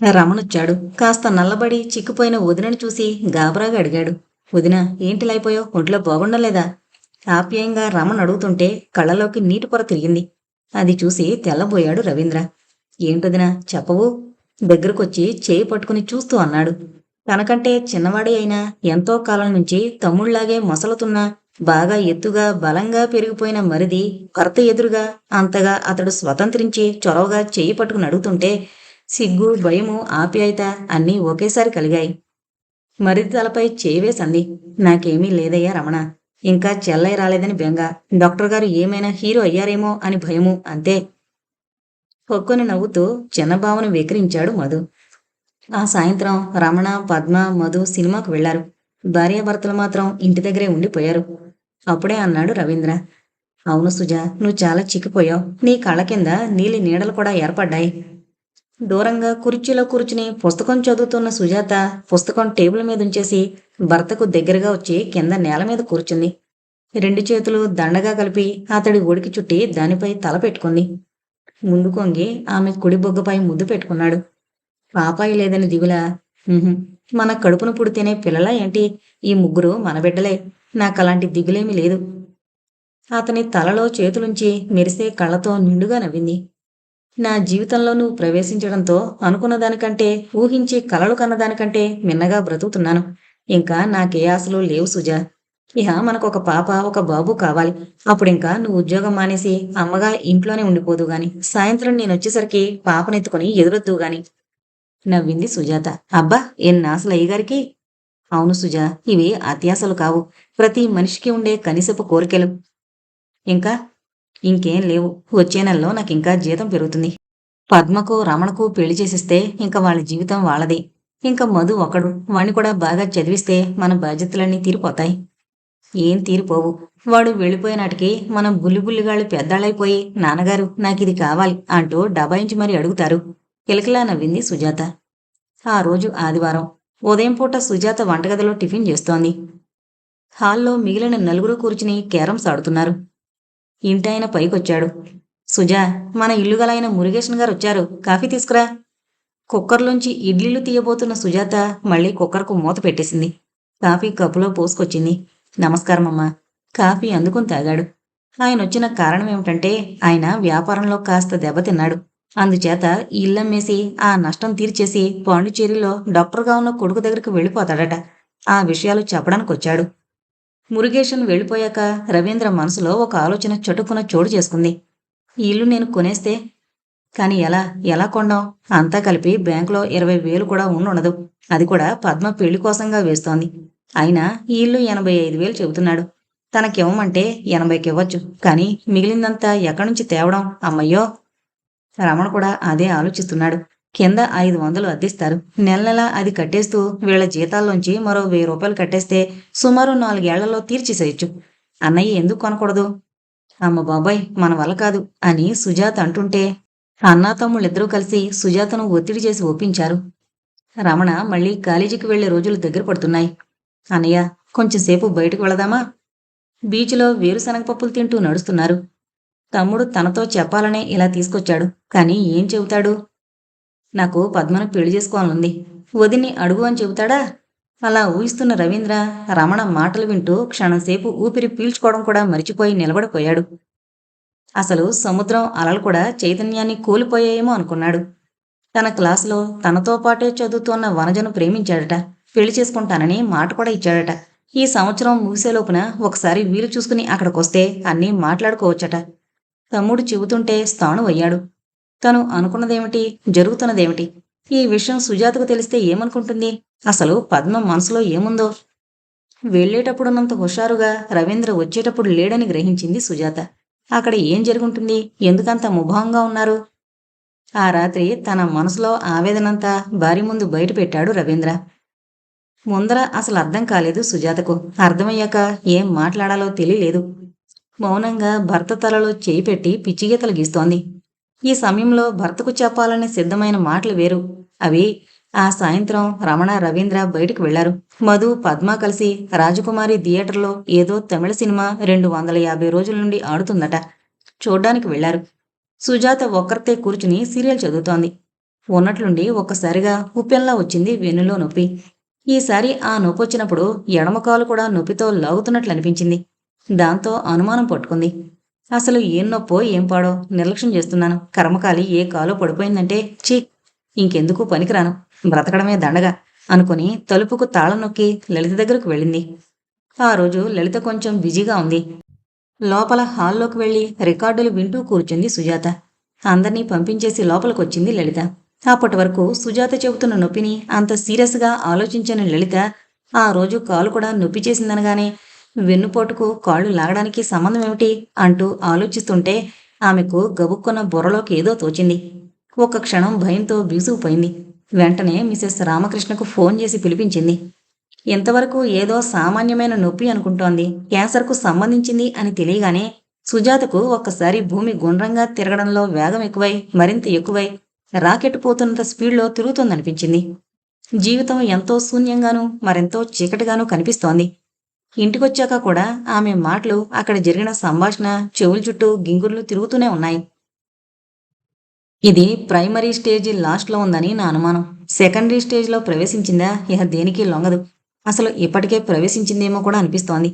రమణొచ్చాడు. కాస్త నల్లబడి చిక్కుపోయిన వదినని చూసి గాబరాగా అడిగాడు. వదిన ఏంటిలా అయిపోయావు ఒంట్లో బాగుండలేదా? ఆప్యాయంగా రమణ అడుగుతుంటే కళ్ళలోకి నీటి పొర తిరిగింది. అది చూసి తెల్లబోయాడు రవీంద్ర. ఏంటొదినా చెప్పవు. దగ్గరకొచ్చి చేయి పట్టుకుని చూస్తూ అన్నాడు. తనకంటే చిన్నవాడే అయినా ఎంతో కాలం నుంచి తమ్ముళ్ళాగే మొసలుతున్న బాగా ఎత్తుగా బలంగా పెరిగిపోయిన మరిది భర్త ఎదురుగా అంతగా అతడు స్వతంత్రించి చొరవగా చేయి పట్టుకుని అడుగుతుంటే సిగ్గు భయము ఆప్యాయత అన్నీ ఒకేసారి కలిగాయి. మరిది తలపై చేయి నాకేమీ లేదయ్యా రమణ. ఇంకా చెల్లై రాలేదని బెంగ. డాక్టర్ గారు ఏమైనా హీరో అయ్యారేమో అని భయము అంతే. పొక్కుని నవ్వుతూ చిన్నబావను వెకిరించాడు మధు. ఆ సాయంత్రం రమణ పద్మ మధు సినిమాకు వెళ్ళారు భార్యాభర్తలు మాత్రం ఇంటి దగ్గరే ఉండిపోయారు. అప్పుడే అన్నాడు రవీంద్ర. అవును సుజా నువ్వు చాలా చిక్కిపోయావు. నీ కళ్ళ కింద నీలి నీడలు కూడా ఏర్పడ్డాయి. దూరంగా కుర్చీలో కూర్చుని పుస్తకం చదువుతున్న సుజాత పుస్తకం టేబుల్ మీద ఉంచేసి భర్తకు దగ్గరగా వచ్చి కింద నేల మీద కూర్చుంది. రెండు చేతులు దండగా కలిపి అతడి ఒడికి చుట్టి దానిపై తల పెట్టుకుంది. ముందు కొంగి ఆమె కుడి బొగ్గపై ముద్దు పెట్టుకున్నాడు. పాపాయి లేదని దిగులా మన కడుపున పుడితేనే పిల్లలా ఏంటి? ఈ ముగ్గురు మన బిడ్డలే. నాకు అలాంటి దిగులేమీ లేదు. అతని తలలో చేతులుంచి మెరిసే కళ్ళతో నిండుగా నవ్వింది. నా జీవితంలో నువ్వు ప్రవేశించడంతో అనుకున్న దానికంటే ఊహించి కలలు కన్నదానికంటే మిన్నగా బ్రతుకుతున్నాను. ఇంకా నాకే ఆశలు లేవు సుజా. ఇహ మనకు ఒక పాప ఒక బాబు కావాలి. అప్పుడింకా నువ్వు ఉద్యోగం మానేసి అమ్మగా ఇంట్లోనే ఉండిపోదు గాని సాయంత్రం నేను వచ్చేసరికి పాపనెత్తుకుని ఎదురొద్దు గాని. నవ్వింది సుజాత. అబ్బా ఎన్నాసలు అయ్యగారికి? అవును సుజా ఇవి అత్యాసలు కావు. ప్రతి మనిషికి ఉండే కనీసపు కోరికలు. ఇంకా ఇంకేం లేవు. వచ్చే నెలలో నాకు ఇంకా జీతం పెరుగుతుంది. పద్మకు రమణకు పెళ్ళి చేసిస్తే ఇంకా వాళ్ళ జీవితం వాళ్ళదే. ఇంకా మధు ఒకడు వాణ్ణి కూడా బాగా చదివిస్తే మన బాధ్యతలన్నీ తీరిపోతాయి. ఏం తీరిపోవు. వాడు వెళ్ళిపోయినాటికి మనం బుల్లి బుల్లిగాళ్ళు పెద్దాళ్ళైపోయి నాన్నగారు నాకిది కావాలి అంటూ డబాయించి మరీ అడుగుతారు. కిలకిలా నవ్వింది సుజాత. ఆ రోజు ఆదివారం. ఉదయం పూట సుజాత వంటగదిలో టిఫిన్ చేస్తోంది. హాల్లో మిగిలిన నలుగురు కూర్చుని క్యారమ్స్ ఆడుతున్నారు. ఇంటాయన పైకొచ్చాడు. సుజా మన ఇల్లు గలైన మురుగేషన్ గారు వచ్చారు. కాఫీ తీసుకురా. కుక్కర్లోంచి ఇడ్లీలు తీయబోతున్న సుజాత మళ్ళీ కుక్కర్కు మూత పెట్టేసింది. కాఫీ కప్పులో పోసుకొచ్చింది. నమస్కారమమ్మా కాఫీ అందుకుని తాగాడు. ఆయన వచ్చిన కారణం ఏమిటంటే ఆయన వ్యాపారంలో కాస్త దెబ్బతిన్నాడు అందుచేత ఇల్లమ్మేసి ఆ నష్టం తీర్చేసి పాండిచేరిలో డాక్టర్గా ఉన్న కొడుకు దగ్గరికి వెళ్ళిపోతాడట. ఆ విషయాలు చెప్పడానికి వచ్చాడు మురుగేషన్ వెళ్ళిపోయాక రవీంద్ర మనసులో ఒక ఆలోచన చటుక్కున చోటు చేసుకుంది. ఈ ఇల్లు నేను కొనేస్తే కాని ఎలా ఎలా కొండాం అంతా కలిపి బ్యాంకులో ఇరవై వేలు కూడా ఉండుండదు. అది కూడా పద్మ పెళ్ళి కోసంగా వేస్తోంది. అయినా ఈ ఇల్లు ఎనభై ఐదు వేలు చెబుతున్నాడు. తనకివ్వమంటే ఎనభైకి ఇవ్వచ్చు కానీ మిగిలిందంతా ఎక్కడి నుంచి తేవడం? అమ్మయ్యో! రమణ కూడా అదే ఆలోచిస్తున్నాడు. కింద ఐదు వందలు అద్దిస్తారు. నెల నెల అది కట్టేస్తూ వీళ్ళ జీతాల్లోంచి మరో వెయ్యి రూపాయలు కట్టేస్తే సుమారు నాలుగేళ్ళలో తీర్చిసేయచ్చు. అన్నయ్య ఎందుకు కొనకూడదు? అమ్మ బాబాయ్ మన వల్ల కాదు అని సుజాత అంటుంటే అన్నా తమ్ముళ్ళిద్దరూ కలిసి సుజాతను ఒత్తిడి చేసి ఒప్పించారు. రమణ మళ్ళీ కాలేజీకి వెళ్ళే రోజులు దగ్గర పడుతున్నాయి. అన్నయ్య కొంచెంసేపు బయటకు వెళదామా? బీచ్లో వేరుశనగ పప్పులు తింటూ నడుస్తున్నారు. తమ్ముడు తనతో చెప్పాలనే ఇలా తీసుకొచ్చాడు. కానీ ఏం చెబుతాడు? నాకు పద్మను పెళ్ళి చేసుకోవాలనుంది. వదిని అడుగు అని చెబుతాడా? అలా ఊహిస్తున్న రవీంద్ర రమణ మాటలు వింటూ క్షణంసేపు ఊపిరి పీల్చుకోవడం కూడా మరిచిపోయి నిలబడిపోయాడు. అసలు సముద్రం అలలు కూడా చైతన్యాన్ని కోల్పోయాయేమో అనుకున్నాడు. తన క్లాసులో తనతో పాటే చదువుతున్న వనజను ప్రేమించాడట. పెళ్ళి చేసుకుంటానని మాట కూడా ఇచ్చాడట. ఈ సంవత్సరం ముగిసేలోపున ఒకసారి వీలు చూసుకుని అక్కడికొస్తే అన్నీ మాట్లాడుకోవచ్చట. తమ్ముడు చెబుతుంటే స్థాణు అయ్యాడు తను అనుకున్నదేమిటి? జరుగుతున్నదేమిటి? ఈ విషయం సుజాతకు తెలిస్తే ఏమనుకుంటుంది? అసలు పద్మ మనసులో ఏముందో? వెళ్ళేటప్పుడున్నంత హుషారుగా రవీంద్ర వచ్చేటప్పుడు లేడని గ్రహించింది సుజాత. అక్కడ ఏం జరుగుంటుంది? ఎందుకంత ముభావంగా ఉన్నారు? ఆ రాత్రి తన మనసులో ఆవేదనంతా భార్య ముందు బయట పెట్టాడు రవీంద్ర. ముందర అసలు అర్థం కాలేదు సుజాతకు. అర్థమయ్యాక ఏం మాట్లాడాలో తెలియలేదు. మౌనంగా భర్త తలలో చేయి పెట్టి పిచ్చిగీతలు గీస్తోంది. ఈ సమయంలో భర్తకు చెప్పాలని సిద్ధమైన మాటలు వేరు. అవి ఆ సాయంత్రం రమణ రవీంద్ర బయటకు వెళ్ళారు. మధు పద్మ కలిసి రాజకుమారి థియేటర్లో ఏదో తమిళ సినిమా రెండు వందల యాభై రోజుల నుండి ఆడుతుందట. చూడ్డానికి వెళ్ళారు. సుజాత ఒక్కరితే కూర్చుని సీరియల్ చదువుతోంది. ఉన్నట్లుండి ఒక్కసారిగా ఉప్పెన్లా వచ్చింది వెన్నులో నొప్పి. ఈసారి ఆ నొప్పి వచ్చినప్పుడు కూడా నొప్పితో లాగుతున్నట్లు అనిపించింది. దాంతో అనుమానం పట్టుకుంది. అసలు ఏం నొప్పో ఏం పాడో నిర్లక్ష్యం చేస్తున్నాను. కర్మకాలి ఏ కాలో పడిపోయిందంటే చీ ఇంకెందుకు పనికిరాను? బ్రతకడమే దండగా అనుకుని తలుపుకు తాళం నొక్కి లలిత దగ్గరకు వెళ్ళింది. ఆ రోజు లలిత కొంచెం బిజీగా ఉంది. లోపల హాల్లోకి వెళ్ళి రికార్డులు వింటూ కూర్చుంది సుజాత. అందరినీ పంపించేసి లోపలికొచ్చింది లలిత. అప్పటి వరకు సుజాత చెబుతున్న నొప్పిని అంత సీరియస్గా ఆలోచించని లలిత ఆ రోజు కాలు కూడా నొప్పి చేసిందనగానే వెన్నుపోటుకు కాళ్ళు లాగడానికి సంబంధం ఏమిటి అంటూ ఆలోచిస్తుంటే ఆమెకు గబుక్కున్న బుర్రలోకి ఏదో తోచింది. ఒక్క క్షణం భయంతో బీసుకుపోయింది వెంటనే మిసెస్ రామకృష్ణకు ఫోన్ చేసి పిలిపించింది. ఇంతవరకు ఏదో సామాన్యమైన నొప్పి అనుకుంటోంది. క్యాన్సర్కు సంబంధించింది అని తెలియగానే సుజాతకు ఒక్కసారి భూమి గుండ్రంగా తిరగడంలో వేగం ఎక్కువై మరింత ఎక్కువై రాకెట్ పోతున్నంత స్పీడ్లో తిరుగుతోందనిపించింది. జీవితం ఎంతో శూన్యంగానూ మరెంతో చీకటిగానూ కనిపిస్తోంది. ఇంటికొచ్చాక కూడా ఆమె మాటలు అక్కడ జరిగిన సంభాషణ చెవుల చుట్టూ గింగుర్లు తిరుగుతూనే ఉన్నాయి. ఇది ప్రైమరీ స్టేజ్ లాస్ట్లో ఉందని నా అనుమానం. సెకండరీ స్టేజ్లో ప్రవేశించిందా? ఇహ దేనికి లొంగదు. అసలు ఇప్పటికే ప్రవేశించిందేమో కూడా అనిపిస్తోంది.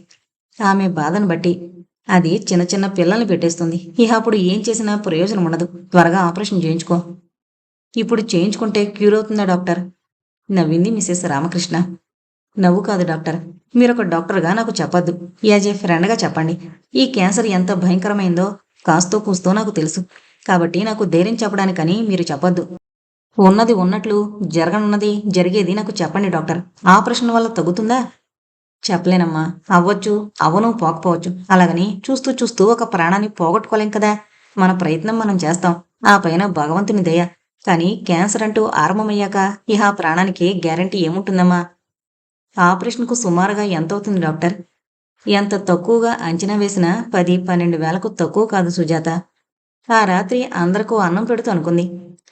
ఆమె బాధను బట్టి అది చిన్న చిన్న పిల్లల్ని పెట్టేస్తుంది. ఇహ అప్పుడు ఏం చేసినా ప్రయోజనం ఉండదు. త్వరగా ఆపరేషన్ చేయించుకో. ఇప్పుడు చేయించుకుంటే క్యూర్ అవుతుందా డాక్టర్? నవ్వింది మిసెస్ రామకృష్ణ. నవ్వు కాదు డాక్టర్. మీరొక డాక్టర్గా నాకు చెప్పద్దు. యాజ్ ఏ ఫ్రెండ్గా చెప్పండి. ఈ క్యాన్సర్ ఎంత భయంకరమైందో కాస్తో కూస్తో నాకు తెలుసు. కాబట్టి నాకు ధైర్యం చెప్పడానికని మీరు చెప్పొద్దు. ఉన్నది ఉన్నట్లు జరగనున్నది జరిగేది నాకు చెప్పండి డాక్టర్. ఆపరేషన్ వల్ల తగ్గుతుందా? చెప్పలేనమ్మా. అవ్వచ్చు అవ్వను పోకపోవచ్చు. అలాగని చూస్తూ చూస్తూ ఒక ప్రాణాన్ని పోగొట్టుకోలేం కదా. మన ప్రయత్నం మనం చేస్తాం. ఆ పైన భగవంతుని దయ. కానీ క్యాన్సర్ అంటూ ఆరంభమయ్యాక ఇహ ఆ ప్రాణానికి గ్యారంటీ ఏముంటుందమ్మా? ఆపరేషన్కు సుమారుగా ఎంత అవుతుంది డాక్టర్? ఎంత తక్కువగా అంచనా వేసినా పది పన్నెండు వేలకు తక్కువ కాదు సుజాత. ఆ రాత్రి అందరికీ అన్నం పెడుతూ అనుకుంది.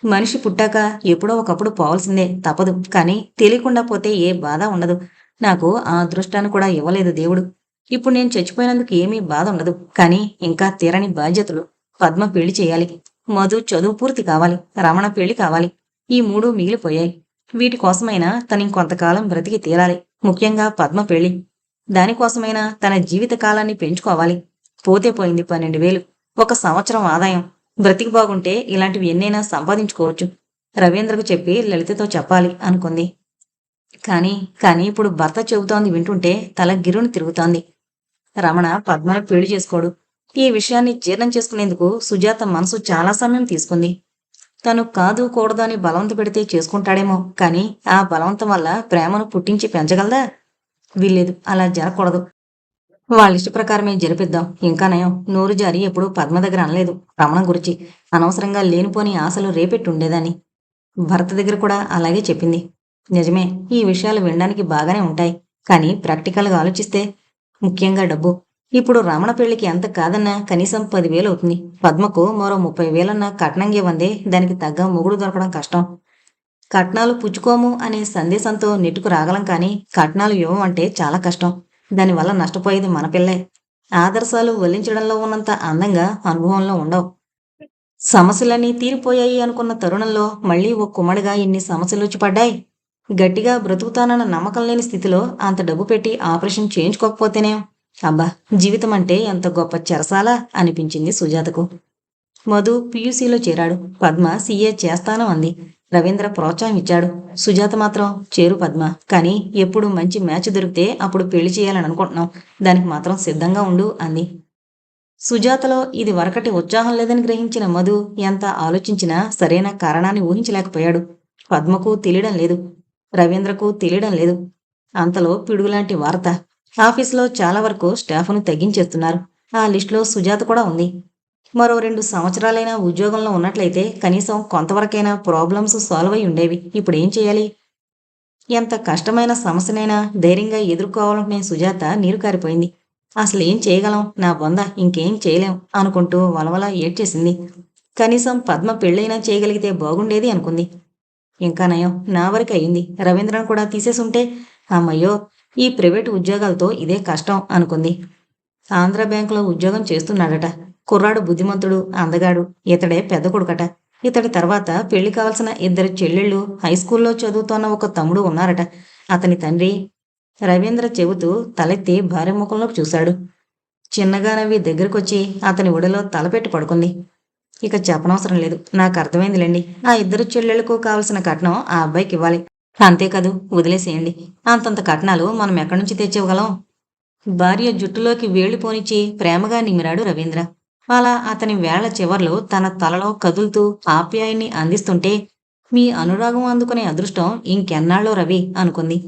మనిషి పుట్టాక ఎప్పుడో ఒకప్పుడు పోవాల్సిందే తప్పదు. కానీ తెలియకుండా పోతే ఏ బాధ ఉండదు. నాకు ఆ అదృష్టాన్ని కూడా ఇవ్వలేదు దేవుడు. ఇప్పుడు నేను చచ్చిపోయినందుకు ఏమీ బాధ ఉండదు. కానీ ఇంకా తీరని బాధ్యతలు. పద్మ పెళ్ళి చేయాలి. మధు చదువు పూర్తి కావాలి. రమణ పెళ్ళి కావాలి. ఈ మూడు మిగిలిపోయాయి. వీటి కోసమైనా తను ఇంకొంతకాలం బ్రతికి తీరాలి. ముఖ్యంగా పద్మ పెళ్ళి దానికోసమైనా తన జీవిత కాలాన్ని పెంచుకోవాలి. పోతే పోయింది పన్నెండు వేలు. ఒక సంవత్సరం ఆదాయం. బ్రతికి బాగుంటే ఇలాంటివి ఎన్నైనా సంపాదించుకోవచ్చు. రవీంద్రకు చెప్పి లలితతో చెప్పాలి అనుకుంది. కానీ కానీ ఇప్పుడు భర్త చెబుతోంది వింటుంటే తల గిరుని తిరుగుతోంది. రమణ పద్మను పెళ్ళి చేసుకోడు. ఈ విషయాన్ని జీర్ణం చేసుకునేందుకు సుజాత మనసు చాలా సమయం తీసుకుంది. తను కాదు కూడదని బలవంత పెడితే చేసుకుంటాడేమో. కానీ ఆ బలవంతం వల్ల ప్రేమను పుట్టించి పెంచగలదా? వీల్లేదు అలా జరగకూడదు. వాళ్ళ ఇష్ట ప్రకారమే జరిపిద్దాం. ఇంకా నయం. నోరు జారి ఎప్పుడు పద్మ దగ్గర అనలేదు. రమణ గురించి అనవసరంగా లేనిపోని ఆశలు రేపెట్టి ఉండేదాన్ని. భర్త దగ్గర కూడా అలాగే చెప్పింది. నిజమే ఈ విషయాలు వినడానికి బాగానే ఉంటాయి. కానీ ప్రాక్టికల్గా ఆలోచిస్తే ముఖ్యంగా డబ్బు. ఇప్పుడు రమణ పెళ్ళికి ఎంత కాదన్నా కనీసం పదివేలు అవుతుంది. పద్మకు మరో ముప్పై వేలన్నా కట్నంగా వందే దానికి తగ్గ మొగుడు దొరకడం కష్టం. కట్నాలు పుచ్చుకోము అనే సందేశంతో నెట్టుకు రాగలం కానీ కట్నాలు ఇవ్వమంటే చాలా కష్టం. దానివల్ల నష్టపోయేది మన పిల్లే ఆదర్శాలు వల్లించడంలో ఉన్నంత అందంగా అనుభవంలో ఉండవు. సమస్యలన్నీ తీరిపోయాయి అనుకున్న తరుణంలో మళ్ళీ ఓ కుమ్మడిగా ఇన్ని సమస్యలు పడ్డాయి. గట్టిగా బ్రతుకుతానన్న నమ్మకం లేని స్థితిలో అంత డబ్బు పెట్టి ఆపరేషన్ చేయించుకోకపోతేనే? అబ్బా జీవితం అంటే ఎంత గొప్ప చెరసాల అనిపించింది సుజాతకు. మధు పియూసీలో చేరాడు. పద్మ సీఏ చేస్తాను అంది. రవీంద్ర ప్రోత్సాహం ఇచ్చాడు. సుజాత మాత్రం చేరు పద్మ. కానీ ఎప్పుడు మంచి మ్యాచ్ దొరికితే అప్పుడు పెళ్ళి చేయాలని అనుకుంటున్నాం. దానికి మాత్రం సిద్ధంగా ఉండు అంది. సుజాతలో ఇది వరకటి ఉత్సాహం లేదని గ్రహించిన మధు ఎంత ఆలోచించినా సరైన కారణాన్ని ఊహించలేకపోయాడు. పద్మకు తెలియడం లేదు. రవీంద్రకు తెలియడం లేదు. అంతలో పిడుగులాంటి వార్త. ఆఫీసులో చాలా వరకు స్టాఫ్ను తగ్గించేస్తున్నారు ఆ లిస్టులో సుజాత కూడా ఉంది. మరో రెండు సంవత్సరాలైనా ఉద్యోగంలో ఉన్నట్లయితే కనీసం కొంతవరకైనా ప్రాబ్లమ్స్ సాల్వ్ అయి ఉండేవి. ఇప్పుడు ఏం చేయాలి? ఎంత కష్టమైన సమస్యనైనా ధైర్యంగా ఎదుర్కోవాలనుకునే సుజాత నీరు కారిపోయింది. అసలు ఏం చేయగలం? నా బొంద ఇంకేం చేయలేం అనుకుంటూ వలవల ఏడ్చేసింది. కనీసం పద్మ పెళ్ళైనా చేయగలిగితే బాగుండేది అనుకుంది. ఇంకా నయం నా వరకు అయింది. రవీంద్రను కూడా తీసేసుంటే? అమ్మయ్యో ఈ ప్రైవేటు ఉద్యోగాలతో ఇదే కష్టం అనుకుంది. ఆంధ్ర బ్యాంకులో ఉద్యోగం చేస్తున్నాడట. కుర్రాడు బుద్ధిమంతుడు అందగాడు ఇతడే పెద్ద కొడుకట. ఇతడి తర్వాత పెళ్ళి కావాల్సిన ఇద్దరు చెల్లెళ్ళు హై స్కూల్లో చదువుతోన్న ఒక తమ్ముడు ఉన్నారట. అతని తండ్రి రవీంద్ర చెబుతూ తలెత్తి భార్య ముఖంలోకి చూశాడు. చిన్నగా నవ్వి దగ్గరకొచ్చి అతని ఒడిలో తలపెట్టి పడుకుంది. ఇక చెప్పనవసరం లేదు. నాకు అర్థమైందిలేండి. ఆ ఇద్దరు చెల్లెళ్ళకు కావలసిన కట్నం ఆ అబ్బాయికి ఇవ్వాలి. అంతేకాదు వదిలేసేయండి. అంతంత కట్నాలు మనం ఎక్కడి నుంచి తెచ్చివ్వగలం? భార్య జుట్టులోకి వేళ్ళు పోనిచ్చి ప్రేమగా నిమిరాడు రవీంద్ర. అలా అతని వేళ్ళ చివర్లు తన తలలో కదులుతూ ఆప్యాయాన్ని అందిస్తుంటే మీ అనురాగం అందుకునే అదృష్టం ఇంకెన్నాళ్ళో రవి అనుకుంది.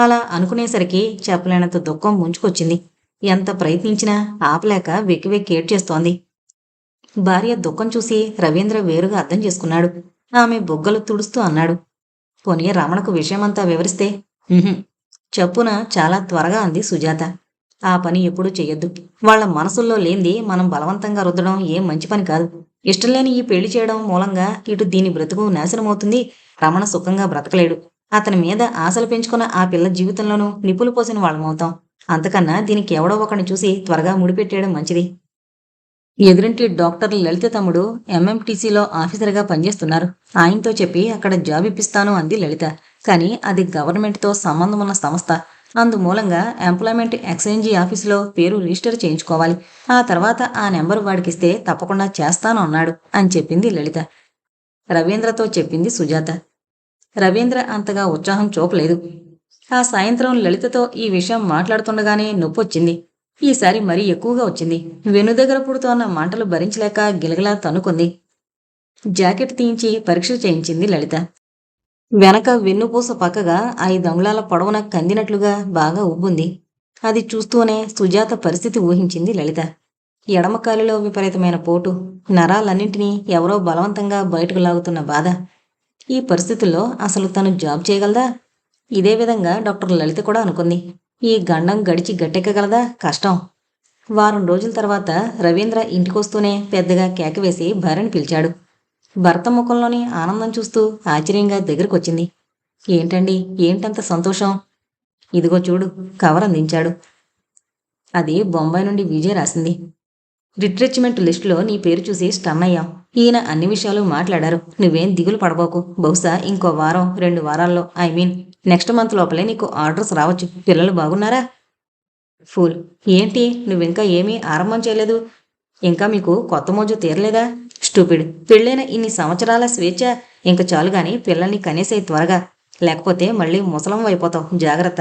అలా అనుకునేసరికి చెప్పలేనంత దుఃఖం ముంచుకొచ్చింది. ఎంత ప్రయత్నించినా ఆపలేక వెక్కి వెక్కి ఏడ్చేస్తోంది. భార్య దుఃఖం చూసి రవీంద్ర వేరుగా అర్థం చేసుకున్నాడు. ఆమె బొగ్గలు తుడుస్తూ అన్నాడు. పోనీ రమణకు విషయమంతా వివరిస్తే? చెప్పున చప్పున చాలా త్వరగా అంది సుజాత. ఆ పని ఎప్పుడూ చెయ్యొద్దు. వాళ్ళ మనసుల్లో లేంది మనం బలవంతంగా రుద్దడం ఏం మంచి పని కాదు. ఇష్టం లేని ఈ పెళ్ళి చేయడం మూలంగా ఇటు దీని బ్రతుకు నాశనమవుతుంది. రమణ సుఖంగా బ్రతకలేడు. అతని మీద ఆశలు పెంచుకున్న ఆ పిల్ల జీవితంలోనూ నిప్పులు పోసిన వాళ్ళమవుతాం. అంతకన్నా దీనికి ఎవడో ఒకరిని చూసి త్వరగా ముడిపెట్టేయడం మంచిది. ఎదురింటి డాక్టర్ లలిత తమ్ముడు ఎంఎంటీసీలో ఆఫీసర్గా పనిచేస్తున్నారు. ఆయనతో చెప్పి అక్కడ జాబ్ ఇప్పిస్తాను అంది లలిత. కానీ అది గవర్నమెంట్తో సంబంధం ఉన్న సంస్థ. అందుమూలంగా ఎంప్లాయ్మెంట్ ఎక్స్చేంజీ ఆఫీసులో పేరు రిజిస్టర్ చేయించుకోవాలి. ఆ తర్వాత ఆ నెంబర్ వాడికిస్తే తప్పకుండా చేస్తాను అన్నాడు అని చెప్పింది లలిత. రవీంద్రతో చెప్పింది సుజాత. రవీంద్ర అంతగా ఉత్సాహం చూపలేదు. ఆ సాయంత్రం లలితతో ఈ విషయం మాట్లాడుతుండగానే నొప్పొచ్చింది. ఈసారి మరీ ఎక్కువగా వచ్చింది. వెను దగ్గర పుడుతోన్న మంటలు భరించలేక గిలగిలా తన్నుకుంది. జాకెట్ తీయించి పరీక్ష చేయించింది లలిత. వెనక వెన్నుపూస పక్కగా ఐదు అంగుళాల పొడవున కందినట్లుగా బాగా ఉబ్బుంది. అది చూస్తూనే సుజాత పరిస్థితి ఊహించింది లలిత. ఎడమకాలిలో విపరీతమైన పోటు. నరాలన్నింటినీ ఎవరో బలవంతంగా బయటకు లాగుతున్న బాధ. ఈ పరిస్థితుల్లో అసలు తను జాబ్ చేయగలదా? ఇదే విధంగా డాక్టర్ లలిత కూడా అనుకుంది. ఈ గండం గడిచి గట్టెక్కగలదా కష్టం. వారం రోజుల తర్వాత రవీంద్ర ఇంటికొస్తూనే పెద్దగా కేక వేసి భార్యను పిలిచాడు. భర్త ముఖంలోని ఆనందం చూస్తూ ఆశ్చర్యంగా దగ్గరకొచ్చింది. ఏంటండి? ఏంటంత సంతోషం? ఇదిగో చూడు కవర్ అందించాడు. అది బొంబాయి నుండి విజయ్ రాసింది. రిట్రెచ్మెంట్ లిస్టులో నీ పేరు చూసి స్టన్ అయ్యాం. ఈయన అన్ని విషయాలు మాట్లాడారు. నువ్వేం దిగులు పడబోకు. బహుశా ఇంకో వారం రెండు వారాల్లో ఐ మీన్ నెక్స్ట్ మంత్ లోపలే నీకు ఆర్డర్స్ రావచ్చు. పిల్లలు బాగున్నారా? ఫూల్ ఏంటి? నువ్వింకా ఏమీ ఆరంభం చేయలేదు? ఇంకా మీకు కొత్త మోజు తీరలేదా? స్టూపిడ్ పెళ్ళైన ఇన్ని సంవత్సరాల స్వేచ్ఛ. ఇంక చాలు గాని పిల్లల్ని కనేసే త్వరగా. లేకపోతే మళ్ళీ ముసలం అయిపోతావు. జాగ్రత్త.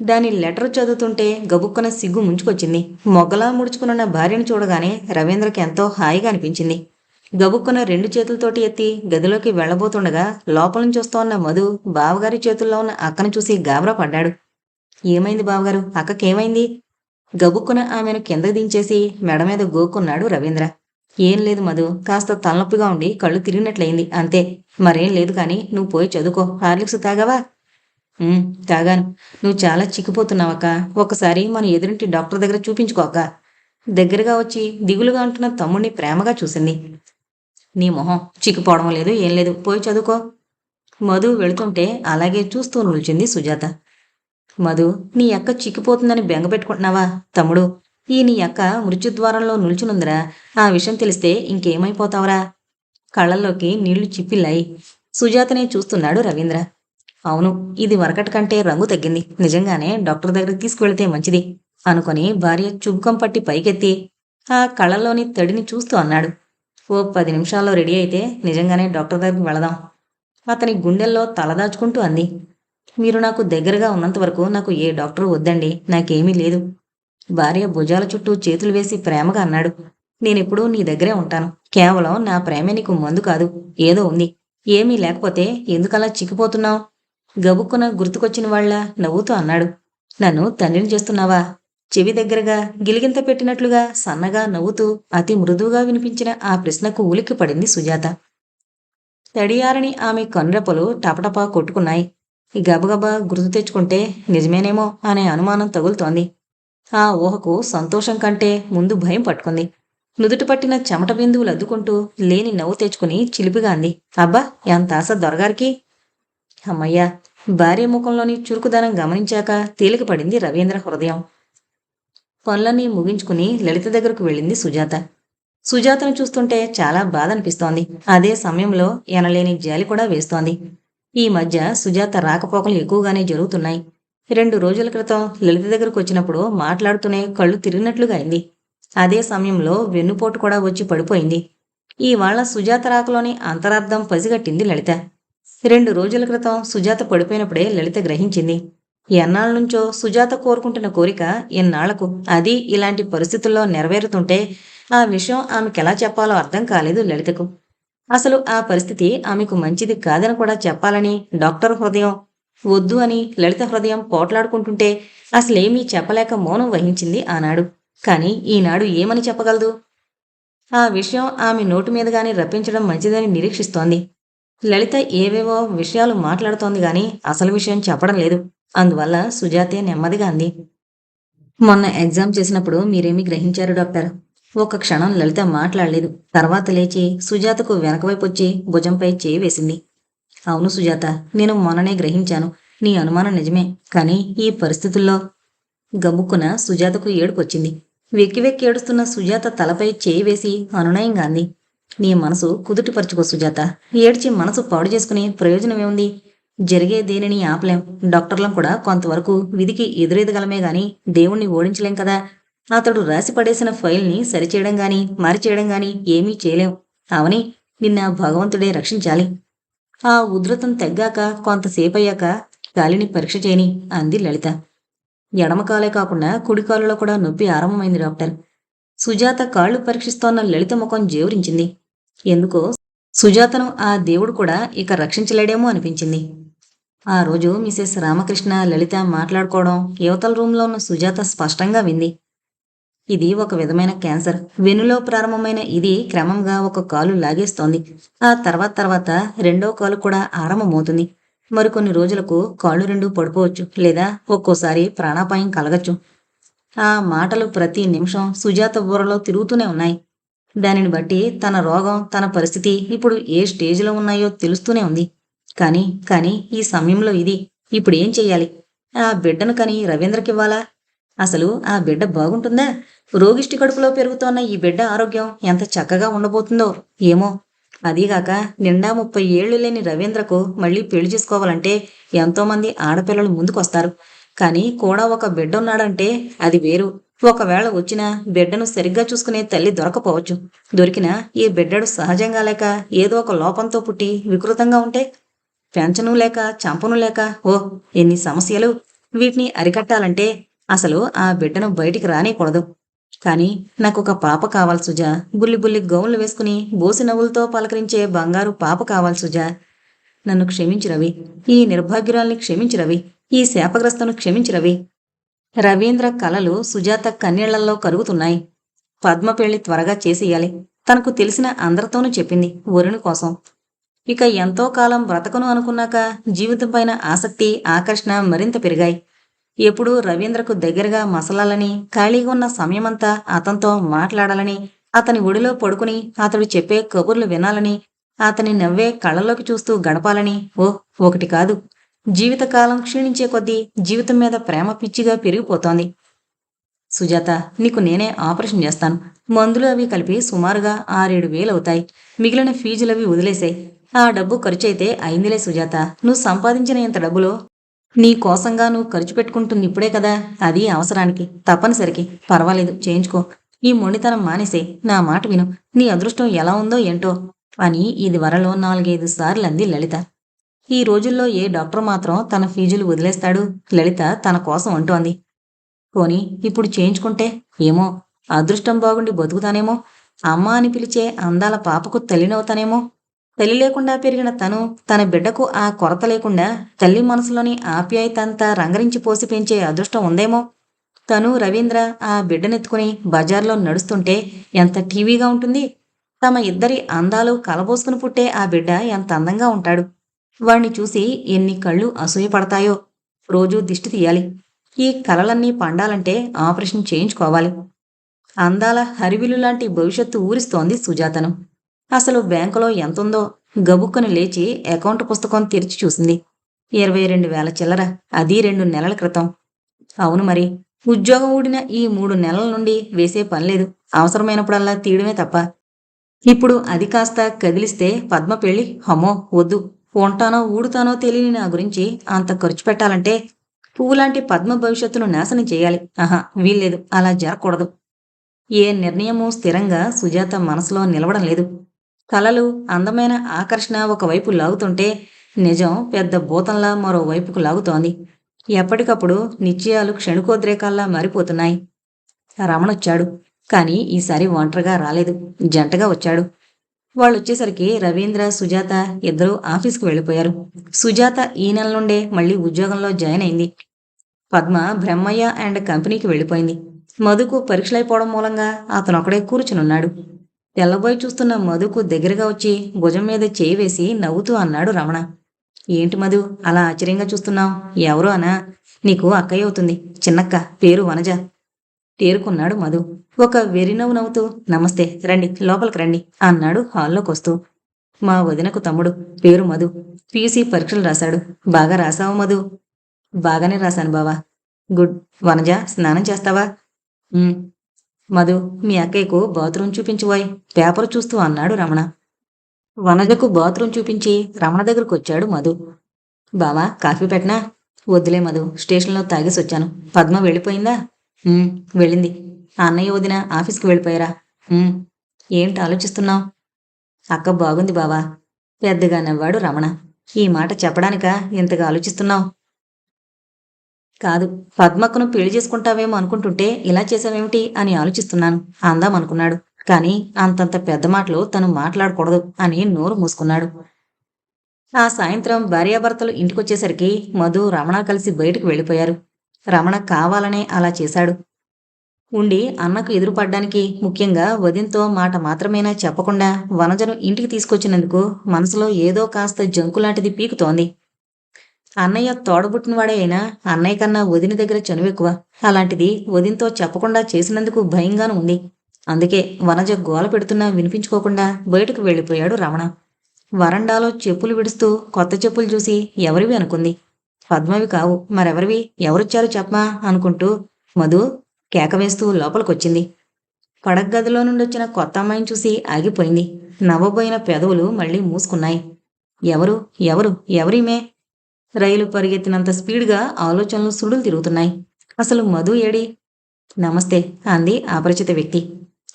దాని లెటర్ చదువుతుంటే గబుక్కున సిగ్గు ముంచుకొచ్చింది. మొగ్గలా ముడుచుకున్న భార్యను చూడగానే రవీంద్రకి ఎంతో హాయిగా అనిపించింది. గబుక్కున రెండు చేతులతోటి ఎత్తి గదిలోకి వెళ్ళబోతుండగా లోపల నుంచి వస్తోన్న మధు బావగారి చేతుల్లో ఉన్న అక్కను చూసి గాబరా పడ్డాడు. ఏమైంది బావగారు? అక్కకేమైంది? గబుక్కున ఆమెను కిందకు దించేసి మెడ మీద గోకున్నాడు రవీంద్ర. ఏం లేదు మధు కాస్త తలనొప్పిగా ఉండి కళ్ళు తిరిగినట్లయింది. అంతే. మరేం లేదు కానీ నువ్వు పోయి చదువుకో. హార్లిక్స్ తాగావా? తాగాను. నువ్వు చాలా చిక్కిపోతున్నావక్క. ఒకసారి మన ఎదురింటి డాక్టర్ దగ్గర చూపించుకోక దగ్గరగా వచ్చి దిగులుగా అంటున్న తమ్ముడిని ప్రేమగా చూసింది. నీ మొహం చిక్కుపోవడం లేదు ఏం లేదు. పోయి చదువుకో. మధు వెళుతుంటే అలాగే చూస్తూ నిల్చింది సుజాత. మధు నీ అక్క చిక్కిపోతుందని బెంగ పెట్టుకుంటున్నావా తమ్ముడు? ఈ నీ అక్క మృత్యుద్వారంలో నిల్చునుందిరా. ఆ విషయం తెలిస్తే ఇంకేమైపోతావురా? కళ్ళల్లోకి నీళ్ళు చిప్పిల్లాయి. సుజాతనే చూస్తున్నాడు రవీంద్ర. అవును ఇది వరకటి కంటే రంగు తగ్గింది. నిజంగానే డాక్టర్ దగ్గరికి తీసుకువెళితే మంచిది అనుకొని భార్య చుబుకం పట్టి పైకెత్తి ఆ కళ్ళలోని తడిని చూస్తూ అన్నాడు. ఓ పది నిమిషాల్లో రెడీ అయితే నిజంగానే డాక్టర్ దగ్గరికి వెళదాం. అతని గుండెల్లో తలదాచుకుంటూ అంది. మీరు నాకు దగ్గరగా ఉన్నంత వరకు నాకు ఏ డాక్టర్ వద్దండి నాకేమీ లేదు. భార్య భుజాల చుట్టూ చేతులు వేసి ప్రేమగా అన్నాడు. నేనెప్పుడూ నీ దగ్గరే ఉంటాను. కేవలం నా ప్రేమే నీకు మందు కాదు ఏదో ఉంది. ఏమీ లేకపోతే ఎందుకలా చిక్కిపోతున్నావు? గబుక్కున గుర్తుకొచ్చిన వాళ్ళ నవ్వుతూ అన్నాడు. నన్ను తండ్రిని చేస్తున్నావా? చెవి దగ్గరగా గిలిగింత పెట్టినట్లుగా సన్నగా నవ్వుతూ అతి మృదువుగా వినిపించిన ఆ ప్రశ్నకు ఉలిక్కి పడింది సుజాత. తడియారని ఆమె కనురెప్పలు టపటపా కొట్టుకున్నాయి. గబగబా గుర్తు తెచ్చుకుంటే నిజమేనేమో అనే అనుమానం తగులుతోంది. ఆ ఊహకు సంతోషం కంటే ముందు భయం పట్టుకుంది. నుదుటి పట్టిన చెమట బిందువులు అద్దుకుంటూ లేని నవ్వు తెచ్చుకుని చిలిపిగా అంది. అబ్బా ఎంత ఆశ దొరగారికి? అమ్మయ్యా భార్య ముఖంలోని చురుకుదనం గమనించాక తేలిక పడింది రవీంద్ర హృదయం. పనులన్నీ ముగించుకుని లలిత దగ్గరకు వెళ్ళింది సుజాత. సుజాతను చూస్తుంటే చాలా బాధ అనిపిస్తోంది అదే సమయంలో ఎనలేని జాలి కూడా వేస్తోంది. ఈ మధ్య సుజాత రాకపోకలు ఎక్కువగానే జరుగుతున్నాయి. రెండు రోజుల క్రితం లలిత దగ్గరకు వచ్చినప్పుడు మాట్లాడుతూనే కళ్ళు తిరిగినట్లుగా అయింది. అదే సమయంలో వెన్నుపోటు కూడా వచ్చి పడిపోయింది. ఇవాళ సుజాత రాకలోని అంతరార్థం పసిగట్టింది లలిత. రెండు రోజుల క్రితం సుజాత పడిపోయినప్పుడే లలిత గ్రహించింది. ఎన్నాళ్ళ నుంచో సుజాత కోరుకుంటున్న కోరిక ఎన్నాళ్ళకు అది ఇలాంటి పరిస్థితుల్లో నెరవేరుతుంటే ఆ విషయం ఆమెకెలా చెప్పాలో అర్థం కాలేదు లలితకు. అసలు ఆ పరిస్థితి ఆమెకు మంచిది కాదని కూడా చెప్పాలని డాక్టర్ హృదయం వద్దు అని లలిత హృదయం పోట్లాడుకుంటుంటే అసలేమీ చెప్పలేక మౌనం వహించింది ఆనాడు. కాని ఈనాడు ఏమని చెప్పగలదు? ఆ విషయం ఆమె నోటి మీదగానే రప్పించడం మంచిదని నిరీక్షిస్తోంది. లలిత ఏవేవో విషయాలు మాట్లాడుతోంది గాని అసలు విషయం చెప్పడం లేదు. అందువల్ల సుజాతే నెమ్మదిగా అంది. మొన్న ఎగ్జామ్ చేసినప్పుడు మీరేమి గ్రహించారు డాక్టర్? ఒక క్షణం లలిత మాట్లాడలేదు. తర్వాత లేచి సుజాతకు వెనకవైపు వచ్చి భుజంపై చేయి వేసింది. అవును సుజాత నేను మొన్ననే గ్రహించాను. నీ అనుమానం నిజమే. కానీ ఈ పరిస్థితుల్లో గబుక్కున సుజాతకు ఏడుకొచ్చింది వెక్కి వెక్కి ఏడుస్తున్న సుజాత తలపై చేయి వేసి అనునయంగా అంది. నీ మనసు కుదుటిపరుచుకో సుజాత. ఏడ్చి మనసు పాడు చేసుకుని ప్రయోజనమేముంది? జరిగే దేనిని ఆపలేం. డాక్టర్లం కూడా కొంతవరకు విధికి ఎదురెదగలమే గాని దేవుణ్ణి ఓడించలేం కదా. అతడు రాసి పడేసిన ఫైల్ని సరిచేయడం గాని మారిచేయడం గాని ఏమీ చేయలేం. అవని నిన్న భగవంతుడే రక్షించాలి. ఆ ఉధృతం తగ్గాక కొంతసేపయ్యాక గాలిని పరీక్ష చేయని అంది లలిత. ఎడమకాలే కాకుండా కుడికాలులో కూడా నొప్పి ఆరంభమైంది డాక్టర్. సుజాత కాళ్ళు పరీక్షిస్తోన్న లలిత ముఖం జేవరించింది. ఎందుకో సుజాతను ఆ దేవుడు కూడా ఇక రక్షించలేడేమో అనిపించింది. ఆ రోజు మిసెస్ రామకృష్ణ లలిత మాట్లాడుకోవడం యువతల రూంలో ఉన్న సుజాత స్పష్టంగా వింది. ఇది ఒక విధమైన క్యాన్సర్. వెనులో ప్రారంభమైన ఇది క్రమంగా ఒక కాలు లాగేస్తోంది. ఆ తర్వాత తర్వాత రెండో కాలు కూడా ఆరంభమవుతుంది. మరికొన్ని రోజులకు కాళ్ళు రెండు పడిపోవచ్చు లేదా ఒక్కోసారి ప్రాణాపాయం కలగచ్చు. ఆ మాటలు ప్రతి నిమిషం సుజాత బుర్రలో తిరుగుతూనే ఉన్నాయి. దానిని బట్టి తన రోగం తన పరిస్థితి ఇప్పుడు ఏ స్టేజ్లో ఉన్నాయో తెలుస్తూనే ఉంది. కానీ కానీ ఈ సమయంలో ఇది ఇప్పుడు ఏం చెయ్యాలి? ఆ బిడ్డను కని రవీంద్రకివ్వాలా? అసలు ఆ బిడ్డ బాగుంటుందా? రోగిష్టి కడుపులో పెరుగుతోన్న ఈ బిడ్డ ఆరోగ్యం ఎంత చక్కగా ఉండబోతుందో ఏమో. అదీగాక నిండా ముప్పై ఏళ్ళు లేని రవీంద్రకు మళ్ళీ పెళ్ళి చేసుకోవాలంటే ఎంతోమంది ఆడపిల్లలు ముందుకొస్తారు. కానీ కూడా ఒక బిడ్డ ఉన్నాడంటే అది వేరు. ఒకవేళ వచ్చినా బిడ్డను సరిగ్గా చూసుకునే తల్లి దొరకపోవచ్చు. దొరికినా ఈ బిడ్డడు సహజంగా లేక ఏదో ఒక లోపంతో పుట్టి వికృతంగా ఉంటే పెంచను లేక చంపను లేక ఓ ఎన్ని సమస్యలు. వీటిని అరికట్టాలంటే అసలు ఆ బిడ్డను బయటికి రానేకూడదు. కానీ నాకు ఒక పాప కావాలి సుజా. బుల్లి బుల్లి గౌన్లు వేసుకుని బోసి నవ్వులతో పలకరించే బంగారు పాప కావాలి సుజా. నన్ను క్షమించు రవి. ఈ నిర్భాగ్యురాల్ని క్షమించు రవి. ఈ శాపగ్రస్తను క్షమించు రవి. రవీంద్ర కలలు సుజాత కన్నీళ్ళలో కరుగుతున్నాయి. పద్మ పెళ్ళి త్వరగా చేసేయాలి. తనకు తెలిసిన అందరితోనూ చెప్పింది వరుణి కోసం. ఇక ఎంతో కాలం బ్రతకను అనుకున్నాక జీవితం పైన ఆసక్తి ఆకర్షణ మరింత పెరిగాయి. ఎప్పుడూ రవీంద్రకు దగ్గరగా మసలాలని ఖాళీగా ఉన్న సమయమంతా అతనితో మాట్లాడాలని అతని ఒడిలో పడుకుని అతడు చెప్పే కబుర్లు వినాలని అతని నవ్వే కళ్ళలోకి చూస్తూ గడపాలని ఓ ఒకటి కాదు. జీవితకాలం క్షీణించే కొద్దీ జీవితం మీద ప్రేమ పిచ్చిగా పెరిగిపోతోంది. సుజాత నీకు నేనే ఆపరేషన్ చేస్తాను. మందులు అవి కలిపి సుమారుగా ఆరేడు వేలు అవుతాయి. మిగిలిన ఫీజులవి వదిలేసాయి. ఆ డబ్బు ఖర్చయితే అయిందిలే సుజాత. నువ్వు సంపాదించిన ఇంత డబ్బులో నీ కోసంగా నువ్వు ఖర్చు పెట్టుకుంటుంది ఇప్పుడే కదా? అది అవసరానికి తప్పనిసరికి. పర్వాలేదు చేయించుకో. ఈ మొండితనం మానేసే నా మాట విను. నీ అదృష్టం ఎలా ఉందో ఏంటో అని ఇది వరలో నాలుగైదు సార్లు అంది లలిత. ఈ రోజుల్లో ఏ డాక్టర్ మాత్రం తన ఫీజులు వదిలేస్తాడు? లలిత తన కోసం అంటోంది. పోని ఇప్పుడు చేయించుకుంటే ఏమో? అదృష్టం బాగుండి బతుకుతానేమో? అమ్మ అని పిలిచే అందాల పాపకు తల్లినవుతానేమో? తల్లి లేకుండా పెరిగిన తను తన బిడ్డకు ఆ కొరత లేకుండా తల్లి మనసులోని ఆప్యాయతంతా రంగరించి పోసి పెంచే అదృష్టం ఉందేమో? తను రవీంద్ర ఆ బిడ్డనెత్తుకుని బజార్లో నడుస్తుంటే ఎంత టీవీగా ఉంటుంది? తమ ఇద్దరి అందాలు కలబోసుకుని పుట్టే ఆ బిడ్డ ఎంత అందంగా ఉంటాడు. వాణ్ణి చూసి ఎన్ని కళ్ళు అసూయపడతాయో రోజూ దిష్టి తీయాలి. ఈ కలలన్నీ పండాలంటే ఆపరేషన్ చేయించుకోవాలి. అందాల హరివిలు లాంటి భవిష్యత్తు ఊరిస్తోంది సుజాతను. అసలు బ్యాంకులో ఎంతుందో గబుక్కుని లేచి అకౌంట్ పుస్తకం తెరిచి చూసింది. ఇరవై రెండు వేల చిల్లర అది రెండు నెలల క్రితం. అవును మరి ఉద్యోగం ఊడిన ఈ మూడు నెలల నుండి వేసే పనిలేదు అవసరమైనప్పుడల్లా తీయడమే తప్ప. ఇప్పుడు అది కాస్త కదిలిస్తే పద్మ పెళ్ళి హమ్మో వద్దు. ఉంటానో ఊడుతానో తెలియని నా గురించి అంత ఖర్చు పెట్టాలంటే పువ్వులాంటి పద్మ భవిష్యత్తును నాశనం చేయాలి. ఆహా వీల్లేదు. అలా జరగకూడదు. ఏ నిర్ణయమూ స్థిరంగా సుజాత మనసులో నిలవడం లేదు. కలలు అందమైన ఆకర్షణ ఒకవైపు లాగుతుంటే నిజం పెద్ద భూతంలా మరోవైపుకు లాగుతోంది. ఎప్పటికప్పుడు నిశ్చయాలు క్షణికోద్రేకాల్లా మారిపోతున్నాయి. రమణొచ్చాడు. కానీ ఈసారి ఒంటరిగా రాలేదు. జంటగా వచ్చాడు. వాళ్ళు వచ్చేసరికి రవీంద్ర సుజాత ఇద్దరూ ఆఫీస్కి వెళ్ళిపోయారు. సుజాత ఈ నెల నుండే మళ్ళీ ఉద్యోగంలో జాయిన్ అయింది. పద్మ బ్రహ్మయ్య అండ్ కంపెనీకి వెళ్ళిపోయింది. మధుకు పరీక్షలైపోవడం మూలంగా అతను ఒకడే కూర్చునున్నాడు. తెల్లబోయి చూస్తున్న మధుకు దగ్గరగా వచ్చి భుజం మీద చేయి వేసి నవ్వుతూ అన్నాడు రమణ. ఏంటి మధు అలా ఆశ్చర్యంగా చూస్తున్నావు? ఎవరు అనా? నీకు అక్కయ్య అవుతుంది. చిన్నక్క పేరు వనజ. తేరుకున్నాడు మధు. ఒక వెరినవ్వు నవ్వుతూ నమస్తే రండి లోపలికి రండి అన్నాడు హాల్లోకి వస్తూ. మా వదినకు తమ్ముడు పేరు మధు. పీసీ పరీక్షలు రాశాడు. బాగా రాసావు మధు. బాగానే రాశాను బావా. గుడ్ వనజ స్నానం చేస్తావా? మధు మీ అక్కయ్యకు బాత్రూమ్ చూపించువాయ్ పేపర్ చూస్తూ అన్నాడు రమణ. వనజకు బాత్రూమ్ చూపించి రమణ దగ్గరకు వచ్చాడు మధు. బావా కాఫీ పెట్టనా? వద్దులే మధు స్టేషన్లో తాగేసి వచ్చాను పద్మ వెళ్ళిపోయిందా? వెళ్ళింది. అన్నయ్య వదిన ఆఫీస్కి వెళ్ళిపోయారా? ఏంటి ఆలోచిస్తున్నావు? అక్క బాగుంది బావా. పెద్దగా నవ్వాడు రమణ. ఈ మాట చెప్పడానిక ఇంతగా ఆలోచిస్తున్నావు? కాదు పద్మక్కను పెళ్ళి చేసుకుంటావేమో అనుకుంటుంటే ఇలా చేసావేమిటి అని ఆలోచిస్తున్నాను అందాం అనుకున్నాడు. కానీ అంతంత పెద్ద మాటలు తను మాట్లాడకూడదు అని నోరు మూసుకున్నాడు. ఆ సాయంత్రం భార్యాభర్తలు ఇంటికొచ్చేసరికి మధు రమణ కలిసి బయటకు వెళ్ళిపోయారు. రమణ కావాలనే అలా చేశాడు. ఉండి అన్నకు ఎదురుపడ్డానికి ముఖ్యంగా వదిన్తో మాట మాత్రమేనా చెప్పకుండా వనజను ఇంటికి తీసుకొచ్చినందుకు మనసులో ఏదో కాస్త జంకులాంటిది పీకుతోంది. అన్నయ్య తోడబుట్టినవాడే అయినా అన్నయ్య కన్నా వదిన దగ్గర చనువెక్కువ అలాంటిది వదిన్తో చెప్పకుండా చేసినందుకు భయంగాను ఉంది. అందుకే వనజ గోల పెడుతున్నా వినిపించుకోకుండా బయటకు వెళ్ళిపోయాడు రమణ. వరండాలో చెప్పులు విడుస్తూ కొత్త చెప్పులు చూసి ఎవరివి అనుకుంది. పద్మవి కావు. మరెవరివి? ఎవరొచ్చారు చెప్పమా? అనుకుంటూ మధు కేక వేస్తూ లోపలికొచ్చింది. పడగ్గదిలో నుండి వచ్చిన కొత్త అమ్మాయిని చూసి ఆగిపోయింది. నవ్వబోయిన పెదవులు మళ్ళీ మూసుకున్నాయి. ఎవరు? ఎవరు? ఎవరిమే? రైలు పరిగెత్తినంత స్పీడ్గా ఆలోచనలు సుడులు తిరుగుతున్నాయి. అసలు మధు ఏడి? నమస్తే అంది అపరిచిత వ్యక్తి.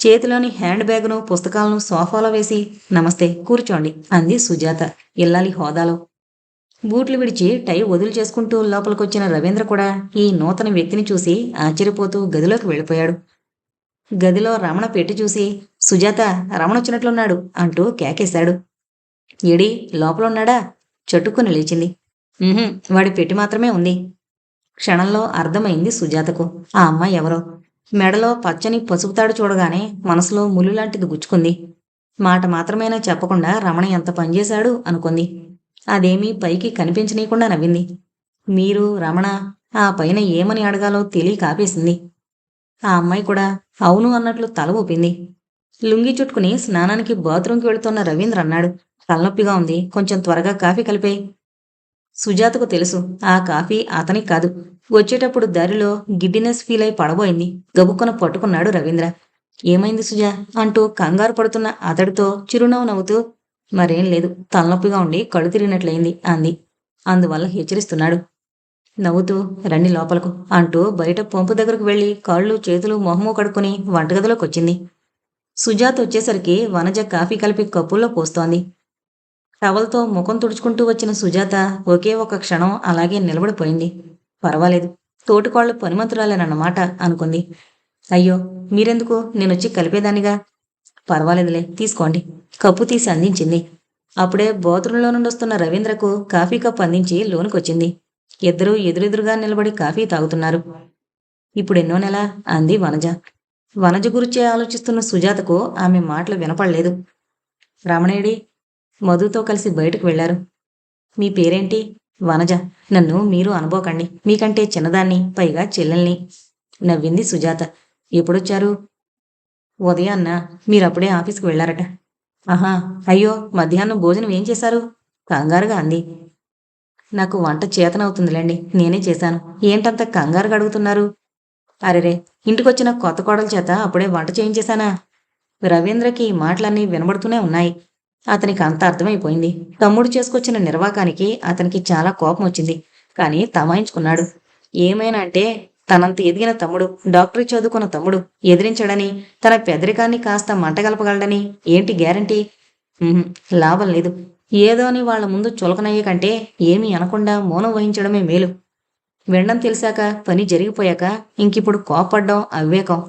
చేతిలోని హ్యాండ్ బ్యాగ్ను పుస్తకాలను సోఫాలో వేసి నమస్తే కూర్చోండి అంది సుజాత ఇల్లాలి హోదాలో. బూట్లు విడిచి టై వదులు చేసుకుంటూ లోపలికొచ్చిన రవీంద్ర కూడా ఈ నూతన వ్యక్తిని చూసి ఆశ్చర్యపోతూ గదిలోకి వెళ్ళిపోయాడు. గదిలో రమణ పెట్టి చూసి సుజాత రమణ వచ్చినట్లున్నాడు అంటూ కేకేశాడు. ఎడి లోపలున్నాడా? చట్టుకుని చటుక్కుని లేచింది. వాడి పెట్టి మాత్రమే ఉంది. క్షణంలో అర్థమైంది సుజాతకు. ఆ అమ్మాయి ఎవరో? మెడలో పచ్చని పసుపుతాడు చూడగానే మనసులో ములులాంటిది గుచ్చుకుంది. మాట మాత్రమేనా చెప్పకుండా రమణ ఎంత పనిచేశాడు అనుకుంది. అదేమీ పైకి కనిపించనీయకుండా నవ్వింది. మీరు రమణ ఆ పైన ఏమని అడగాలో తెలియక ఆపేసింది. ఆ అమ్మాయి కూడా అవును అన్నట్లు తల ఊపింది. లుంగి చుట్టుకుని స్నానానికి బాత్రూంకి వెళుతున్న రవీంద్ర అన్నాడు. తలనొప్పిగా ఉంది. కొంచెం త్వరగా కాఫీ కలిపే. సుజాతకు తెలుసు. ఆ కాఫీ అతనికి కాదు. వచ్చేటప్పుడు దారిలో గిడ్డినెస్ ఫీల్ అయి పడబోయింది. గబుక్కున పట్టుకున్నాడు రవీంద్ర. ఏమైంది సుజా? అంటూ కంగారు పడుతున్న అతడితో చిరునవ్వు నవ్వుతూ మరేం లేదు తలనొప్పిగా ఉండి కళ్ళు తిరిగినట్లయింది అంది. అందువల్ల హెచ్చరిస్తున్నాడు. నవ్వుతూ రండి లోపలకు అంటూ బయట పంపు దగ్గరకు వెళ్ళి కాళ్ళు చేతులు మొహము కడుక్కుని వంటగదిలోకి వచ్చింది సుజాత వచ్చేసరికి వనజ కాఫీ కలిపి కప్పుల్లో పోస్తోంది. టవల్తో ముఖం తుడుచుకుంటూ వచ్చిన సుజాత ఒకే ఒక క్షణం అలాగే నిలబడిపోయింది. పర్వాలేదు తోటికోళ్ళు పనిమంతురాలేనన్నమాట అనుకుంది. అయ్యో మీరెందుకు? నేనొచ్చి కలిపేదానిగా పర్వాలేదులే తీసుకోండి. కప్పు తీసి అందించింది. అప్పుడే బాత్రూంలో నుండి వస్తున్న రవీంద్రకు కాఫీ కప్ అందించి లోనుకొచ్చింది. ఇద్దరూ ఎదురెదురుగా నిలబడి కాఫీ తాగుతున్నారు. ఇప్పుడు ఎన్నో నెల అంది వనజ. వనజ గురించే ఆలోచిస్తున్న సుజాతకు ఆమె మాటలు వినపడలేదు. రమణేడి మధుతో కలిసి బయటకు వెళ్ళారు మీ పేరేంటి? వనజ. నన్ను మీరు అనుభవకండి మీకంటే చిన్నదాన్ని పైగా చెల్లెల్ని. నవ్వింది సుజాత. ఎప్పుడొచ్చారు? ఉదయాన్న మీరప్పుడే ఆఫీస్కి వెళ్ళారట. ఆహా అయ్యో మధ్యాహ్నం భోజనం ఏం చేశారు? కంగారుగా అంది. నాకు వంట చేతనవుతుందిలేండి నేనే చేశాను. ఏంటంత కంగారుగా అడుగుతున్నారు? అరెరే ఇంటికొచ్చిన కొత్త కోడల చేత అప్పుడే వంట చేయించేశానా? రవీంద్రకి ఈ మాటలన్నీ వినబడుతూనే ఉన్నాయి. అతనికి అంత అర్థమైపోయింది. తమ్ముడు చేసుకొచ్చిన నిర్వాకానికి అతనికి చాలా కోపం వచ్చింది కానీ తమాయించుకున్నాడు. ఏమైనా అంటే తనంత ఎదిగిన తమ్ముడు డాక్టరీ చదువుకున్న తమ్ముడు ఎదిరించడని తన పెదరికాన్ని కాస్త మంటగలపగలడని ఏంటి గ్యారంటీ? లాభం లేదు. ఏదో అని వాళ్ళ ముందు చులకనయ్యే కంటే ఏమీ అనకుండా మౌనం వహించడమే మేలు. వినడం తెలిసాక పని జరిగిపోయాక ఇంకిప్పుడు కోపడ్డం అవివేకం.